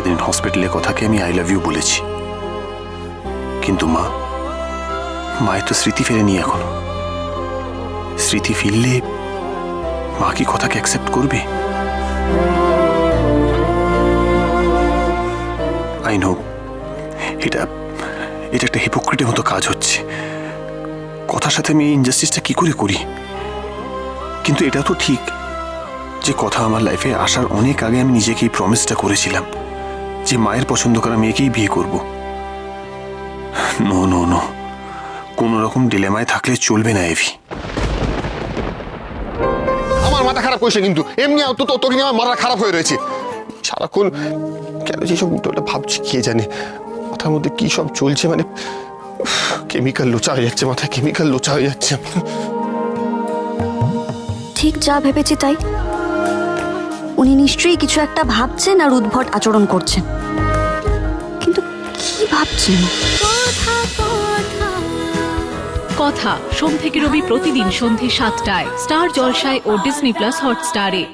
সেদিন হসপিটালে কথাকে আমি আই লাভ ইউ বলেছি। কিন্তু মা মায়ের তো স্মৃতি ফেরেনি এখনও। স্মৃতি ফিরলে মা কি কথাকে অ্যাকসেপ্ট করবে? আই নো এটা এটা একটা হিপোক্রিটের মতো কাজ হচ্ছে। কথার সাথে আমি ইনজাস্টিসটা কি করে করি? কিন্তু এটা তো ঠিক যে কথা আমার লাইফে আসার অনেক আগে আমি নিজেকে এই প্রমিসটা করেছিলাম। যে মায়ের পছন্দ করা মেয়েকেই বিয়ে করব। No no no. কোনো রকম ডিলেমায় থাকলে চলবে না এভি আমার মাথা খারাপ করেছে কিন্তু। এমনি তো তো তোকে নিয়ে আমার মাথা খারাপ হয়ে রয়েছে। সারাক্ষণ কেন যে সব উল্টোটা ভাবছি কে জানে? মাথার মধ্যে কি সব চলছে মানে কেমিক্যাল লোচা হয়ে যাচ্ছে মাথায় কেমিক্যাল লোচা হয়ে যাচ্ছে। ঠিক যা ভেবেছি তাই। উনি নিশ্চয়ই কিছু একটা ভাবছেন আর উদ্ভট আচরণ করছেন। কিন্তু কি ভাবছেন? কথা সোম থেকে রবি প্রতিদিন সন্ধে সাতটায় স্টার জলসায় ও ডিসনি প্লাস হটস্টারে।